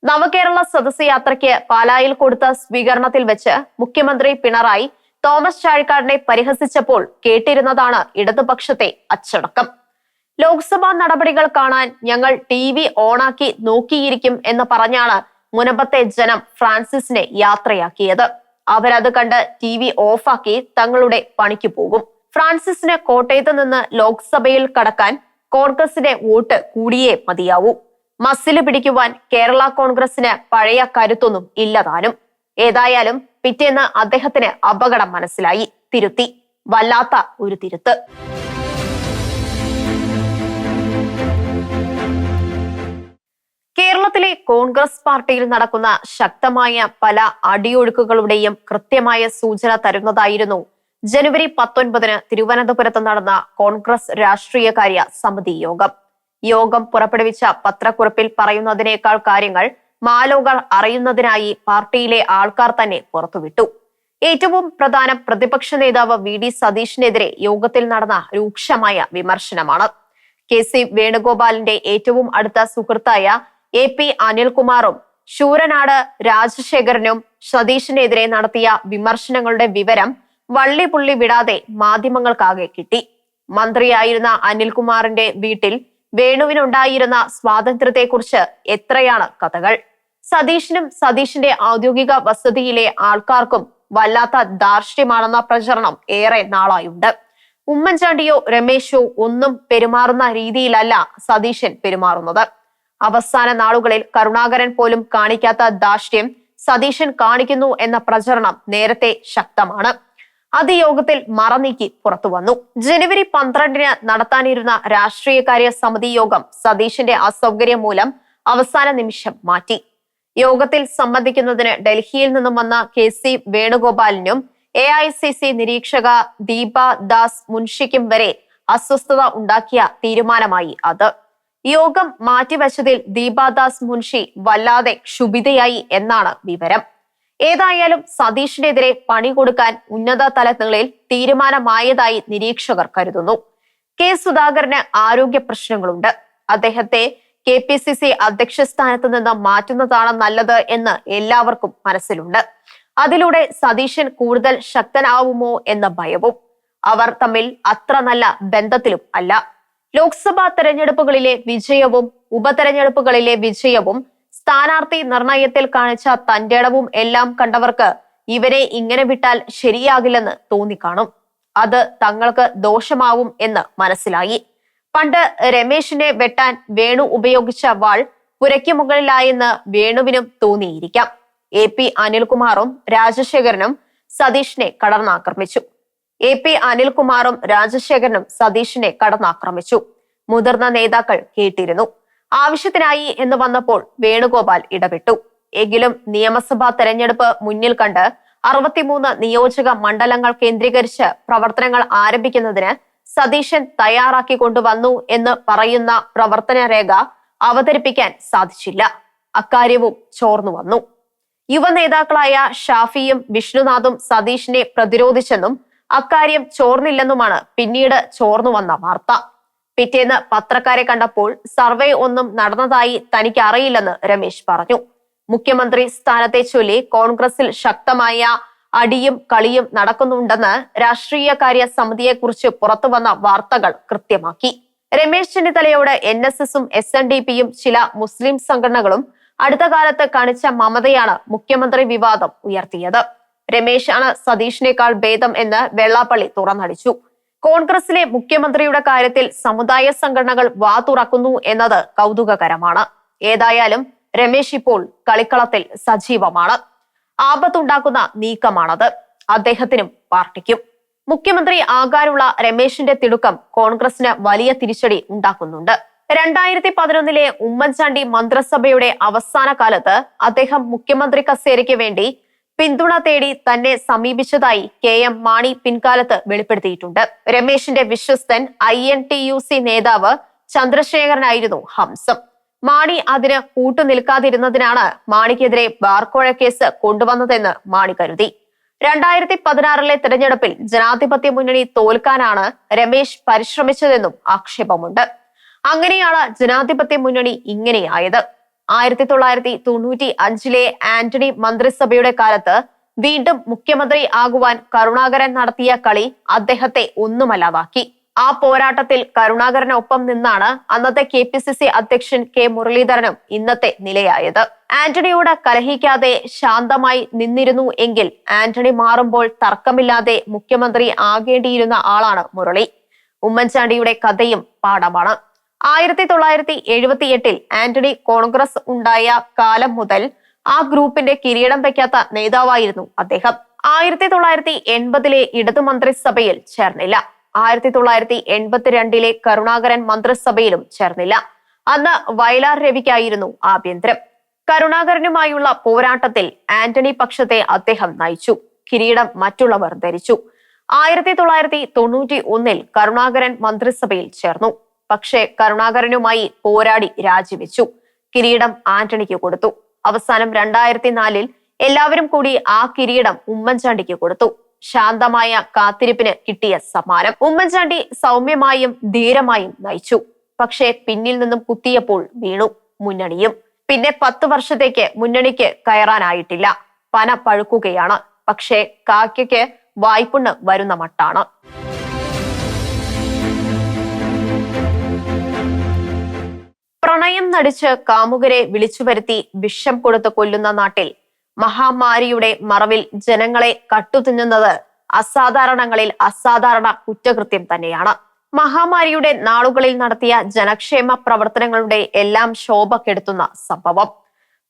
നവകേരള സദസ് യാത്രയ്ക്ക് പാലായിൽ കൊടുത്ത സ്വീകരണത്തിൽ വെച്ച് മുഖ്യമന്ത്രി പിണറായി തോമസ് ചാഴിക്കാടിനെ പരിഹസിച്ചപ്പോൾ കേട്ടിരുന്നതാണ് ഇടതുപക്ഷത്തെ അച്ചടക്കം. ലോക്സഭാ നടപടികൾ കാണാൻ ഞങ്ങൾ ടി വി ഓണാക്കി നോക്കിയിരിക്കും എന്ന് പറഞ്ഞാണ് മുനമ്പത്തെ ജനം ഫ്രാൻസിസിനെ യാത്രയാക്കിയത്. അവരത് കണ്ട് ടി വി ഓഫാക്കി തങ്ങളുടെ പണിക്ക് പോകും. ഫ്രാൻസിസിന് കോട്ടയത്ത് നിന്ന് ലോക്സഭയിൽ കടക്കാൻ കോൺഗ്രസിന്റെ വോട്ട് കൂടിയേ മതിയാവൂ. മസിൽ പിടിക്കുവാൻ കേരള കോൺഗ്രസിന് പഴയ കരുത്തൊന്നും ഇല്ലതാനും ഏതായാലും പിറ്റേന്ന് അദ്ദേഹത്തിന് അപകടം മനസ്സിലായി. തിരുത്തി. വല്ലാത്ത ഒരു തിരുത്ത്. കേരളത്തിലെ കോൺഗ്രസ് പാർട്ടിയിൽ നടക്കുന്ന ശക്തമായ പല അടിയൊഴുക്കുകളുടെയും കൃത്യമായ സൂചന തരുന്നതായിരുന്നു ജനുവരി പത്തൊൻപതിന് തിരുവനന്തപുരത്ത് നടന്ന കോൺഗ്രസ് രാഷ്ട്രീയകാര്യ സമിതി യോഗം. യോഗം പുറപ്പെടുവിച്ച പത്രക്കുറിപ്പിൽ പറയുന്നതിനേക്കാൾ കാര്യങ്ങൾ മാലോകൾ അറിയുന്നതിനായി പാർട്ടിയിലെ ആൾക്കാർ തന്നെ പുറത്തുവിട്ടു. ഏറ്റവും പ്രധാന പ്രതിപക്ഷ നേതാവ് വി ഡി സതീഷിനെതിരെ യോഗത്തിൽ നടന്ന രൂക്ഷമായ വിമർശനമാണ്. കെ സി വേണുഗോപാലിന്റെ ഏറ്റവും അടുത്ത സുഹൃത്തായ എ പി അനിൽകുമാറും ശൂരനാട് രാജശേഖരനും സതീഷിനെതിരെ നടത്തിയ വിമർശനങ്ങളുടെ വിവരം വള്ളി പുള്ളി വിടാതെ മാധ്യമങ്ങൾക്കാകെ കിട്ടി. മന്ത്രിയായിരുന്ന അനിൽകുമാറിന്റെ വീട്ടിൽ വേണുവിനുണ്ടായിരുന്ന സ്വാതന്ത്ര്യത്തെക്കുറിച്ച് എത്രയാണ് കഥകൾ? സതീഷിനും സതീഷിന്റെ ഔദ്യോഗിക വസതിയിലെ ആൾക്കാർക്കും വല്ലാത്ത ദാർഷ്ട്യമാണെന്ന പ്രചരണം ഏറെ നാളായുണ്ട്. ഉമ്മൻചാണ്ടിയോ രമേശോ ഒന്നും പെരുമാറുന്ന രീതിയിലല്ല സതീശൻ പെരുമാറുന്നത്. അവസാന നാളുകളിൽ കരുണാകരൻ പോലും കാണിക്കാത്ത ധാർഷ്ട്യം സതീശൻ കാണിക്കുന്നു എന്ന പ്രചരണം നേരത്തെ ശക്തമാണ്. അതിയോഗത്തിൽ മറനീക്കി പുറത്തു വന്നു. ജനുവരി പന്ത്രണ്ടിന് നടത്താനിരുന്ന രാഷ്ട്രീയകാര്യ സമിതി യോഗം സതീശന്റെ അസൗകര്യം മൂലം അവസാന നിമിഷം മാറ്റി. യോഗത്തിൽ സംബന്ധിക്കുന്നതിന് ഡൽഹിയിൽ നിന്നും വന്ന കെ സി വേണുഗോപാലിനും എ ഐ സി സി നിരീക്ഷക ദീപ ദാസ് മുൻഷിക്കും വരെ അസ്വസ്ഥത ഉണ്ടാക്കിയ തീരുമാനമായി അത്. യോഗം മാറ്റിവെച്ചതിൽ ദീപാദാസ് മുൻഷി വല്ലാതെ ക്ഷുഭിതയായി എന്നാണ് വിവരം. ഏതായാലും സതീഷിനെതിരെ പണി കൊടുക്കാൻ ഉന്നത തലങ്ങളിൽ തീരുമാനമായതായി നിരീക്ഷകർ കരുതുന്നു. കെ സുധാകരന് ആരോഗ്യ പ്രശ്നങ്ങളുണ്ട്. അദ്ദേഹത്തെ കെ പി സി സി അധ്യക്ഷ സ്ഥാനത്ത് നിന്ന് മാറ്റുന്നതാണ് നല്ലത് എന്ന് എല്ലാവർക്കും മനസ്സിലുണ്ട്. അതിലൂടെ സതീശൻ കൂടുതൽ ശക്തനാവുമോ എന്ന ഭയവും. അവർ തമ്മിൽ അത്ര നല്ല ബന്ധത്തിലും അല്ല. ലോക്സഭാ തെരഞ്ഞെടുപ്പുകളിലെ വിജയവും ഉപതെരഞ്ഞെടുപ്പുകളിലെ വിജയവും സ്ഥാനാർത്ഥി നിർണയത്തിൽ കാണിച്ച തന്റേടവും എല്ലാം കണ്ടവർക്ക് ഇവരെ ഇങ്ങനെ വിട്ടാൽ ശരിയാകില്ലെന്ന് തോന്നിക്കാണും. അത് തങ്ങൾക്ക് ദോഷമാവും എന്ന് മനസ്സിലായി. പണ്ട് രമേശിനെ വെട്ടാൻ വേണു ഉപയോഗിച്ച വാൾ പുരയ്ക്ക് മുകളിലായെന്ന് വേണുവിനും തോന്നിയിരിക്കാം. എ പി അനിൽകുമാറും രാജശേഖരനും സതീഷിനെ കടന്നാക്രമിച്ചു എ പി അനിൽകുമാറും രാജശേഖരനും സതീഷിനെ കടന്നാക്രമിച്ചു. മുതിർന്ന നേതാക്കൾ കേട്ടിരുന്നു. ആവശ്യത്തിനായി എന്ന് വന്നപ്പോൾ വേണുഗോപാൽ ഇടപെട്ടു. എങ്കിലും നിയമസഭാ തെരഞ്ഞെടുപ്പ് മുന്നിൽ കണ്ട് അറുപത്തിമൂന്ന് നിയോജക മണ്ഡലങ്ങൾ കേന്ദ്രീകരിച്ച് പ്രവർത്തനങ്ങൾ ആരംഭിക്കുന്നതിന് സതീശൻ തയ്യാറാക്കി കൊണ്ടുവന്നു എന്ന് പറയുന്ന പ്രവർത്തന രേഖ അവതരിപ്പിക്കാൻ സാധിച്ചില്ല. അക്കാര്യവും ചോർന്നു വന്നു. യുവ നേതാക്കളായ ഷാഫിയും വിഷ്ണുനാഥും സതീഷിനെ പ്രതിരോധിച്ചെന്നും അക്കാര്യം ചോർന്നില്ലെന്നുമാണ് പിന്നീട് ചോർന്നു വന്ന വാർത്ത. പിറ്റേന്ന് പത്രക്കാരെ കണ്ടപ്പോൾ സർവേ ഒന്നും നടന്നതായി തനിക്ക് അറിയില്ലെന്ന് രമേശ് പറഞ്ഞു. മുഖ്യമന്ത്രി സ്ഥാനത്തെ ചൊല്ലി കോൺഗ്രസിൽ ശക്തമായ അടിയും കളിയും നടക്കുന്നുണ്ടെന്ന് രാഷ്ട്രീയകാര്യ സമിതിയെക്കുറിച്ച് പുറത്തുവന്ന വാർത്തകൾ കൃത്യമാക്കി. രമേശ് ചെന്നിത്തലയോട് എൻ എസ് എസും എസ് എൻ ഡി പിയും ചില മുസ്ലിം സംഘടനകളും അടുത്ത കാലത്ത് കാണിച്ച മമതയാണ് മുഖ്യമന്ത്രി വിവാദം ഉയർത്തിയത്. രമേശാണ് സതീഷിനേക്കാൾ ഭേദം എന്ന് വെള്ളാപ്പള്ളി തുറന്നടിച്ചു. കോൺഗ്രസിലെ മുഖ്യമന്ത്രിയുടെ കാര്യത്തിൽ സമുദായ സംഘടനകൾ വാ തുറക്കുന്നു എന്നത് കൗതുകകരമാണ്. ഏതായാലും രമേശ് ഇപ്പോൾ കളിക്കളത്തിൽ സജീവമാണ്. ആപത്തുണ്ടാക്കുന്ന നീക്കമാണത്. അദ്ദേഹത്തിനും പാർട്ടിക്കും. മുഖ്യമന്ത്രി ആകാനുള്ള രമേശിന്റെ തിടുക്കം കോൺഗ്രസിന് വലിയ തിരിച്ചടി ഉണ്ടാക്കുന്നുണ്ട്. രണ്ടായിരത്തി പതിനൊന്നിലെ ഉമ്മൻചാണ്ടി മന്ത്രിസഭയുടെ അവസാന കാലത്ത് അദ്ദേഹം മുഖ്യമന്ത്രി കസേരയ്ക്ക് വേണ്ടി പിന്തുണ തേടി തന്നെ സമീപിച്ചതായി കെ എം മാണി പിൻകാലത്ത് വെളിപ്പെടുത്തിയിട്ടുണ്ട്. രമേശിന്റെ വിശ്വസ്തൻ I N T U C നേതാവ് ചന്ദ്രശേഖരനായിരുന്നു ഹംസം. മാണി അതിന് കൂട്ടുനിൽക്കാതിരുന്നതിനാണ് മാണിക്കെതിരെ ബാർക്കോഴ കേസ് കൊണ്ടുവന്നതെന്ന് മാണി കരുതി. രണ്ടായിരത്തി പതിനാറിലെ തെരഞ്ഞെടുപ്പിൽ ജനാധിപത്യ മുന്നണി തോൽക്കാനാണ് രമേശ് പരിശ്രമിച്ചതെന്നും ആക്ഷേപമുണ്ട്. അങ്ങനെയാണ് ജനാധിപത്യ മുന്നണി ഇങ്ങനെയായത്. ആയിരത്തി തൊള്ളായിരത്തി തൊണ്ണൂറ്റി അഞ്ചിലെ ആന്റണി മന്ത്രിസഭയുടെ കാലത്ത് വീണ്ടും മുഖ്യമന്ത്രി ആകുവാൻ കരുണാകരൻ നടത്തിയ കളി അദ്ദേഹത്തെ ഒന്നുമല്ലാതാക്കി. ആ പോരാട്ടത്തിൽ കരുണാകരനൊപ്പം നിന്നാണ് അന്നത്തെ കെ പി സി സി അധ്യക്ഷൻ കെ മുരളീധരനും ഇന്നത്തെ നിലയായത്. ആന്റണിയോട് കലഹിക്കാതെ ശാന്തമായി നിന്നിരുന്നു എങ്കിൽ ആന്റണി മാറുമ്പോൾ തർക്കമില്ലാതെ മുഖ്യമന്ത്രി ആകേണ്ടിയിരുന്ന ആളാണ് മുരളി. ഉമ്മൻചാണ്ടിയുടെ കഥയും പാഠമാണ്. ആയിരത്തി തൊള്ളായിരത്തി എഴുപത്തി എട്ടിൽ ആന്റണി കോൺഗ്രസ് ഉണ്ടായ കാലം മുതൽ ആ ഗ്രൂപ്പിന്റെ കിരീടം വയ്ക്കാത്ത നേതാവായിരുന്നു അദ്ദേഹം. ആയിരത്തി തൊള്ളായിരത്തി എൺപതിലെ ഇടതു മന്ത്രിസഭയിൽ ചേർന്നില്ല. ആയിരത്തി തൊള്ളായിരത്തി എൺപത്തിരണ്ടിലെ കരുണാകരൻ മന്ത്രിസഭയിലും ചേർന്നില്ല. അന്ന് വയലാർ രവിക്കായിരുന്നു ആഭ്യന്തരം. കരുണാകരനുമായുള്ള പോരാട്ടത്തിൽ ആന്റണി പക്ഷത്തെ അദ്ദേഹം നയിച്ചു. കിരീടം മറ്റുള്ളവർ ധരിച്ചു. ആയിരത്തി തൊള്ളായിരത്തി തൊണ്ണൂറ്റി ഒന്നിൽ കരുണാകരൻ മന്ത്രിസഭയിൽ ചേർന്നു. പക്ഷേ കരുണാകരനുമായി പോരാടി രാജിവെച്ചു. കിരീടം ആന്റണിക്ക് കൊടുത്തു. അവസാനം രണ്ടായിരത്തി നാലിൽ എല്ലാവരും കൂടി ആ കിരീടം ഉമ്മൻചാണ്ടിക്ക് കൊടുത്തു. ശാന്തമായ കാത്തിരിപ്പിന് കിട്ടിയ സമ്മാനം. ഉമ്മൻചാണ്ടി സൗമ്യമായും ധീരമായും നയിച്ചു. പക്ഷേ പിന്നിൽ നിന്നും കുത്തിയപ്പോൾ വീണു. മുന്നണിയും. പിന്നെ പത്ത് വർഷത്തേക്ക് മുന്നണിക്ക് കയറാനായിട്ടില്ല. പന പഴുക്കുകയാണ്. പക്ഷേ കാക്കയ്ക്ക് വായ്പുണ്ണ് വരുന്ന മട്ടാണ്. പ്രണയം നടിച്ച് കാമുകരെ വിളിച്ചു വരുത്തി വിഷം കൊടുത്ത് കൊല്ലുന്ന നാട്ടിൽ മഹാമാരിയുടെ മറവിൽ ജനങ്ങളെ കട്ടുതിന്നുന്നത് അസാധാരണങ്ങളിൽ അസാധാരണ കുറ്റകൃത്യം തന്നെയാണ്. മഹാമാരിയുടെ നാളുകളിൽ നടത്തിയ ജനക്ഷേമ പ്രവർത്തനങ്ങളുടെ എല്ലാം ശോഭ കെടുത്തുന്ന സംഭവം.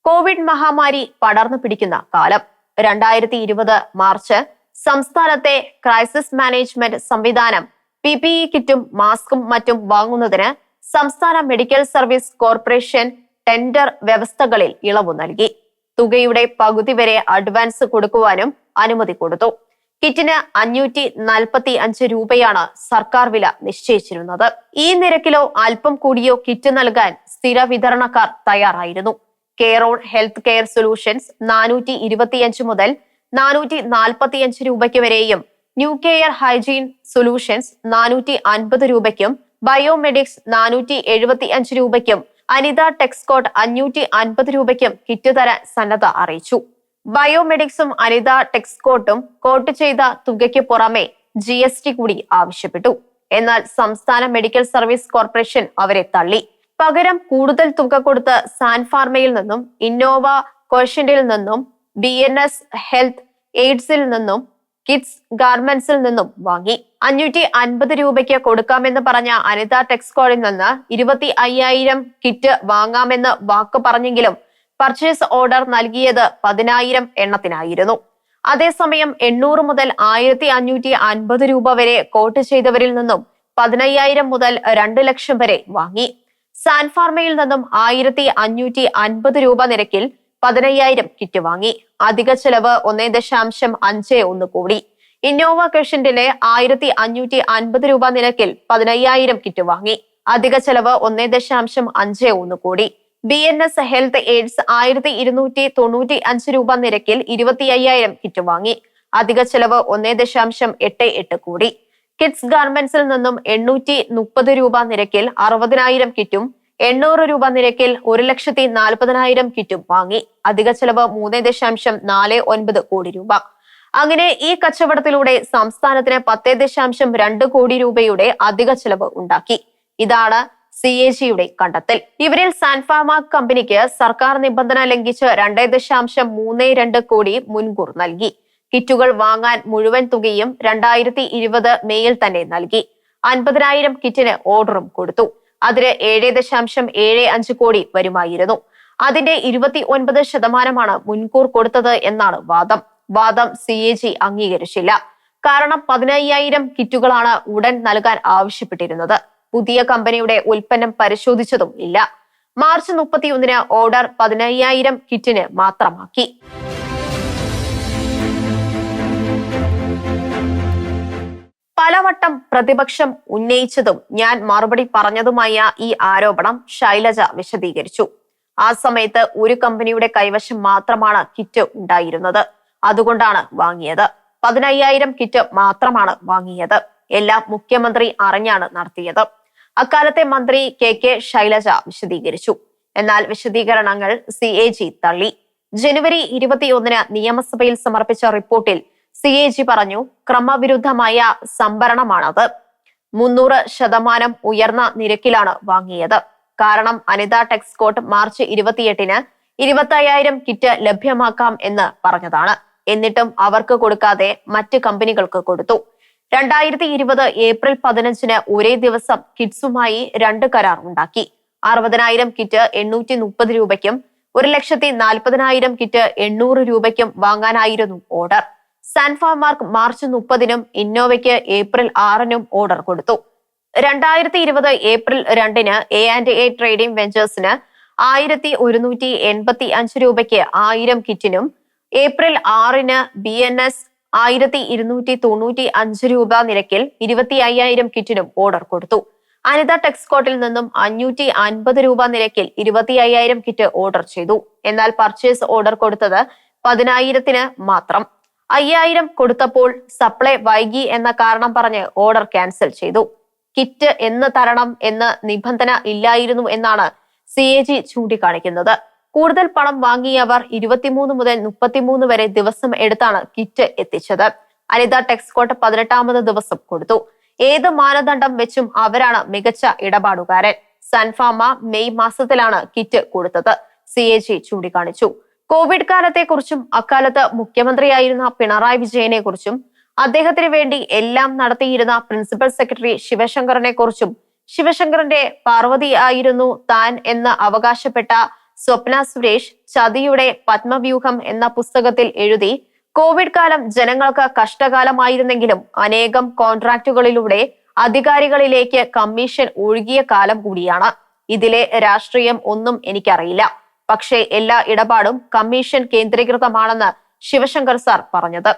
കോവിഡ് മഹാമാരി പടർന്നു പിടിക്കുന്ന കാലം. രണ്ടായിരത്തി ഇരുപത് മാർച്ച് സംസ്ഥാനത്തെ ക്രൈസിസ് മാനേജ്മെന്റ് സംവിധാനം പി കിറ്റും മാസ്കും മറ്റും വാങ്ങുന്നതിന് സംസ്ഥാന മെഡിക്കൽ സർവീസ് കോർപ്പറേഷൻ ടെൻഡർ വ്യവസ്ഥകളിൽ ഇളവ് നൽകി. തുകയുടെ പകുതി വരെ അഡ്വാൻസ് കൊടുക്കുവാനും അനുമതി കൊടുത്തു. കിറ്റിന് അഞ്ഞൂറ്റി നാൽപ്പത്തി അഞ്ച് രൂപയാണ് സർക്കാർ വില നിശ്ചയിച്ചിരുന്നത്. ഈ നിരക്കിലോ അല്പം കൂടിയോ കിറ്റ് നൽകാൻ സ്ഥിര വിതരണക്കാർ തയ്യാറായിരുന്നു. കെയറോൺ ഹെൽത്ത് കെയർ സൊല്യൂഷൻസ് നാനൂറ്റി ഇരുപത്തിയഞ്ച് മുതൽ നാനൂറ്റി നാൽപ്പത്തിയഞ്ച് രൂപയ്ക്ക് വരെയും ന്യൂ കെയർ ഹൈജീൻ സൊല്യൂഷൻസ് നാനൂറ്റി അൻപത് രൂപയ്ക്കും ബയോമെഡിക്സ് നാനൂറ്റി എഴുപത്തി അഞ്ച് രൂപയ്ക്കും അനിത ടെക്സ്കോട്ട് അഞ്ഞൂറ്റി അൻപത് രൂപയ്ക്കും കിറ്റ് തരാൻ സന്നദ്ധ അറിയിച്ചു. ബയോമെഡിക്സും അനിത ടെക്സ്കോട്ടും കോട്ട് ചെയ്ത തുകയ്ക്ക് പുറമെ ജി എസ് ടി കൂടി ആവശ്യപ്പെട്ടു. എന്നാൽ സംസ്ഥാന മെഡിക്കൽ സർവീസ് കോർപ്പറേഷൻ അവരെ തള്ളി. പകരം കൂടുതൽ തുക കൊടുത്ത് സാൻഫാർമയിൽ നിന്നും ഇന്നോവ കോഷ്യന്റിൽ നിന്നും ബി എൻ എസ് ഹെൽത്ത് എയ്ഡ്സിൽ നിന്നും കിഡ്സ് ഗാർമെന്റ്സിൽ നിന്നും വാങ്ങി. അഞ്ഞൂറ്റി അൻപത് രൂപയ്ക്ക് കൊടുക്കാമെന്ന് പറഞ്ഞ അനിത ടെക്സ്കോളിൽ നിന്ന് ഇരുപത്തി അയ്യായിരം കിറ്റ് വാങ്ങാമെന്ന് വാക്ക് പറഞ്ഞെങ്കിലും പർച്ചേസ് ഓർഡർ നൽകിയത് പതിനായിരം എണ്ണത്തിനായിരുന്നു. അതേസമയം എണ്ണൂറ് മുതൽ ആയിരത്തി അഞ്ഞൂറ്റി അൻപത് രൂപ വരെ കോട്ട് ചെയ്തവരിൽ നിന്നും പതിനയ്യായിരം മുതൽ രണ്ട് ലക്ഷം വരെ വാങ്ങി. സാൻഫാർമയിൽ നിന്നും ആയിരത്തി അഞ്ഞൂറ്റി അൻപത് രൂപ നിരക്കിൽ പതിനയ്യായിരം കിറ്റ് വാങ്ങി. അധിക ചെലവ് ഒന്നേ ദശാംശം അഞ്ച് ഒന്ന് കോടി. ഇന്നോവ കഷന്റിലെ ആയിരത്തി അഞ്ഞൂറ്റി അൻപത് രൂപ നിരക്കിൽ പതിനയ്യായിരം കിറ്റ് വാങ്ങി. അധിക ചെലവ് ഒന്നേ ദശാംശം അഞ്ച് ഒന്ന് കോടി. B N S health aids ആയിരത്തി ഇരുന്നൂറ്റി തൊണ്ണൂറ്റി അഞ്ച് രൂപ നിരക്കിൽ ഇരുപത്തി അയ്യായിരം കിറ്റ് വാങ്ങി. അധിക ചെലവ് ഒന്നേ ദശാംശം എട്ട് എട്ട് കോടി. കിഡ്സ് ഗാർമെന്റ്സിൽ നിന്നും എണ്ണൂറ്റി മുപ്പത് രൂപ നിരക്കിൽ അറുപതിനായിരം കിറ്റും എണ്ണൂറ് രൂപ നിരക്കിൽ ഒരു ലക്ഷത്തി നാൽപ്പതിനായിരം കിറ്റും വാങ്ങി. അധിക ചെലവ് മൂന്ന് ദശാംശം നാല് ഒൻപത് കോടി രൂപ. അങ്ങനെ ഈ കച്ചവടത്തിലൂടെ സംസ്ഥാനത്തിന് പത്തേ ദശാംശം രണ്ട് കോടി രൂപയുടെ അധിക ചെലവ് ഉണ്ടാക്കി. ഇതാണ് സി എ ജിയുടെ കണ്ടെത്തൽ. ഇവരിൽ സാൻഫാമ കമ്പനിക്ക് സർക്കാർ നിബന്ധന ലംഘിച്ച് രണ്ടേ ദശാംശം മൂന്ന് രണ്ട് കോടി മുൻകൂർ നൽകി. കിറ്റുകൾ വാങ്ങാൻ മുഴുവൻ തുകയും രണ്ടായിരത്തി ഇരുപത് മേയിൽ തന്നെ നൽകി. അൻപതിനായിരം കിറ്റിന് ഓർഡറും കൊടുത്തു. അതിന് ഏഴ് ദശാംശം ഏഴ് അഞ്ച് കോടി വരുമായിരുന്നു. അതിന്റെ ഇരുപത്തി ഒൻപത് ശതമാനമാണ് മുൻകൂർ കൊടുത്തത് എന്നാണ് വാദം. വാദം സി എ ജി അംഗീകരിച്ചില്ല. കാരണം പതിനയ്യായിരം കിറ്റുകളാണ് ഉടൻ നൽകാൻ ആവശ്യപ്പെട്ടിരുന്നത്. പുതിയ കമ്പനിയുടെ ഉൽപ്പന്നം പരിശോധിച്ചതും ഇല്ല. മാർച്ച് മുപ്പത്തിയൊന്നിന് ഓർഡർ പതിനയ്യായിരം കിറ്റിന് മാത്രമാക്കി. പലവട്ടം പ്രതിപക്ഷം ഉന്നയിച്ചതും ഞാൻ മറുപടി പറഞ്ഞതുമായ ഈ ആരോപണം ശൈലജ വിശദീകരിച്ചു. ആ സമയത്ത് ഒരു കമ്പനിയുടെ കൈവശം മാത്രമാണ് കിറ്റ് ഉണ്ടായിരുന്നത്. അതുകൊണ്ടാണ് വാങ്ങിയത്. പതിനയ്യായിരം കിറ്റ് മാത്രമാണ് വാങ്ങിയത്. എല്ലാം മുഖ്യമന്ത്രി അറിഞ്ഞാണ് നടത്തിയത്. അക്കാലത്തെ മന്ത്രി കെ കെ ശൈലജ വിശദീകരിച്ചു. എന്നാൽ വിശദീകരണങ്ങൾ സി എ ജി തള്ളി. ജനുവരി ഇരുപത്തിയൊന്നിന് നിയമസഭയിൽ സമർപ്പിച്ച റിപ്പോർട്ടിൽ സി എ ജി പറഞ്ഞു ക്രമവിരുദ്ധമായ സംഭരണമാണത്. മുന്നൂറ് ശതമാനം ഉയർന്ന നിരക്കിലാണ് വാങ്ങിയത്. കാരണം അനിത ടെക്സ്കോട്ട് മാർച്ച് ഇരുപത്തിയെട്ടിന് ഇരുപത്തയ്യായിരം കിറ്റ് ലഭ്യമാക്കാം എന്ന് പറഞ്ഞതാണ്. എന്നിട്ടും അവർക്ക് കൊടുക്കാതെ മറ്റ് കമ്പനികൾക്ക് കൊടുത്തു. രണ്ടായിരത്തി ഇരുപത് ഏപ്രിൽ പതിനഞ്ചിന് ഒരേ ദിവസം കിറ്റ്സുമായി രണ്ട് കരാർ ഉണ്ടാക്കി. അറുപതിനായിരം കിറ്റ് എണ്ണൂറ്റി മുപ്പത് രൂപയ്ക്കും ഒരു ലക്ഷത്തി നാൽപ്പതിനായിരം കിറ്റ് എണ്ണൂറ് രൂപയ്ക്കും വാങ്ങാനായിരുന്നു ഓർഡർ. സാൻഫാമാർക്ക് മാർച്ച് മുപ്പതിനും ഇന്നോവയ്ക്ക് ഏപ്രിൽ ആറിനും ഓർഡർ കൊടുത്തു. രണ്ടായിരത്തി ഇരുപത് ഏപ്രിൽ രണ്ടിന് എ ആൻഡ് എ ട്രേഡിംഗ് വെഞ്ചേഴ്സിന് ആയിരത്തി ഒരുന്നൂറ്റി എൺപത്തി അഞ്ച് രൂപയ്ക്ക് ആയിരം കിറ്റിനും ഏപ്രിൽ ആറിന് ബി എൻ എസ് ആയിരത്തി ഇരുന്നൂറ്റി തൊണ്ണൂറ്റി അഞ്ച് രൂപ നിരക്കിൽ ഇരുപത്തി അയ്യായിരം കിറ്റിനും ഓർഡർ കൊടുത്തു. അനിത ടെക്സ്കോട്ടിൽ നിന്നും അഞ്ഞൂറ്റി അൻപത് രൂപ നിരക്കിൽ ഇരുപത്തി അയ്യായിരം കിറ്റ് ഓർഡർ ചെയ്തു. എന്നാൽ പർച്ചേസ് ഓർഡർ കൊടുത്തത് പതിനായിരത്തിന് മാത്രം. അയ്യായിരം കൊടുത്തപ്പോൾ സപ്ലൈ വൈകി എന്ന കാരണം പറഞ്ഞ് ഓർഡർ ക്യാൻസൽ ചെയ്തു. കിറ്റ് എന്ന് തരണം എന്ന് നിബന്ധന ഇല്ലായിരുന്നു എന്നാണ് സി എ ജി ചൂണ്ടിക്കാണിക്കുന്നത്. കൂടുതൽ പണം വാങ്ങിയവർ ഇരുപത്തിമൂന്ന് മുതൽ മുപ്പത്തിമൂന്ന് വരെ ദിവസം എടുത്താണ് കിറ്റ് എത്തിച്ചത്. അനിത ടെക്സ്കോട്ട് പതിനെട്ടാമത് ദിവസം കൊടുത്തു. ഏത് മാനദണ്ഡം വെച്ചും അവരാണ് മികച്ച ഇടപാടുകാരൻ. സൻഫാമ മെയ് മാസത്തിലാണ് കിറ്റ് കൊടുത്തത്. സി എ ജി ചൂണ്ടിക്കാണിച്ചു. കോവിഡ് കാലത്തെക്കുറിച്ചും അക്കാലത്ത് മുഖ്യമന്ത്രിയായിരുന്ന പിണറായി വിജയനെ കുറിച്ചും അദ്ദേഹത്തിന് വേണ്ടി എല്ലാം നടത്തിയിരുന്ന പ്രിൻസിപ്പൽ സെക്രട്ടറി ശിവശങ്കറിനെ കുറിച്ചും ശിവശങ്കറിന്റെ പാർവതി ആയിരുന്നു താൻ എന്ന് അവകാശപ്പെട്ട സ്വപ്ന സുരേഷ് ചതിയുടെ പത്മവ്യൂഹം എന്ന പുസ്തകത്തിൽ എഴുതി കോവിഡ് കാലം ജനങ്ങൾക്ക് കഷ്ടകാലമായിരുന്നെങ്കിലും അനേകം കോൺട്രാക്റ്റുകളിലൂടെ അധികാരികളിലേക്ക് കമ്മീഷൻ ഒഴുകിയ കാലം കൂടിയാണ്. ഇതിലെ രാഷ്ട്രീയം ഒന്നും എനിക്കറിയില്ല. പക്ഷേ എല്ലാ ഇടപാടും കമ്മീഷൻ കേന്ദ്രീകൃതമാണെന്ന് ശിവശങ്കർ സാർ പറഞ്ഞത്.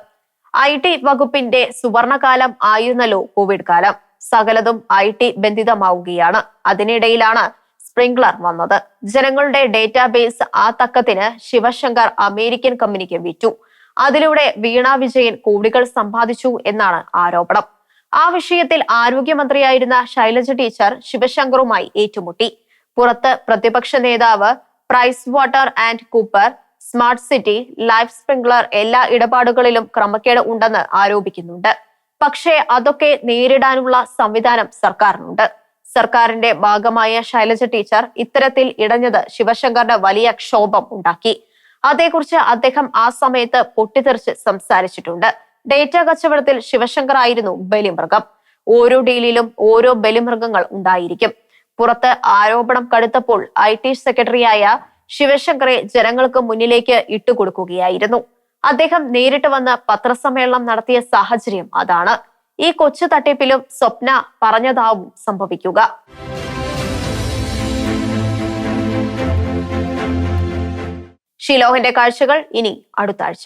ഐ ടി വകുപ്പിന്റെ സുവർണകാലം ആയിരുന്നല്ലോ കോവിഡ് കാലം. സകലതും ഐ ടി ബന്ധിതമാവുകയാണ്. അതിനിടയിലാണ് സ്പ്രിംഗ്ലർ വന്നത്. ജനങ്ങളുടെ ഡേറ്റാബേസ് ആ തക്കത്തിന് ശിവശങ്കർ അമേരിക്കൻ കമ്പനിക്ക് വിറ്റു. അതിലൂടെ വീണ വിജയൻ കോടികൾ സമ്പാദിച്ചു എന്നാണ് ആരോപണം. ആ വിഷയത്തിൽ ആരോഗ്യമന്ത്രിയായിരുന്ന ശൈലജ ടീച്ചർ ശിവശങ്കറുമായി ഏറ്റുമുട്ടി. പുറത്ത് പ്രതിപക്ഷ നേതാവ് Price Water and Cooper smart city life Sprinklr എല്ലാ ഇടപാടുകളിലും ക്രമക്കേട് ഉണ്ടെന്ന് ആരോപിക്കുന്നുണ്ട്. പക്ഷേ അതൊക്കെ നേരിടാനുള്ള സംവിധാനം സർക്കാരിനുണ്ട്. സർക്കാരിന്റെ ഭാഗമായ ശൈലജ ടീച്ചർ ഇത്തരത്തിൽ ഇടഞ്ഞത് ശിവശങ്കറിന് വലിയ ക്ഷോഭം ഉണ്ടാക്കി. അതേക്കുറിച്ച് അദ്ദേഹം ആ സമയത്ത് പൊട്ടിത്തെറിച്ച് സംസാരിച്ചിട്ടുണ്ട്. ഡേറ്റ കച്ചവടത്തിൽ ശിവശങ്കർ ആയിരുന്നു ബലിമൃഗം. ഓരോ ഡീലിലും ഓരോ ബലിമൃഗങ്ങൾ ഉണ്ടായിരിക്കും. പുറത്ത് ആരോപണം കടുത്തപ്പോൾ ഐ ടി സെക്രട്ടറിയായ ശിവശങ്കറെ ജനങ്ങൾക്ക് മുന്നിലേക്ക് ഇട്ടുകൊടുക്കുകയായിരുന്നു. അദ്ദേഹം നേരിട്ട് വന്ന് പത്രസമ്മേളനം നടത്തിയ സാഹചര്യം അതാണ്. ഈ കൊച്ചു തട്ടിപ്പിലും സ്വപ്ന പറഞ്ഞതാവും സംഭവിക്കുക. ഷിലോഹിന്റെ കാഴ്ചകൾ ഇനി അടുത്ത ആഴ്ച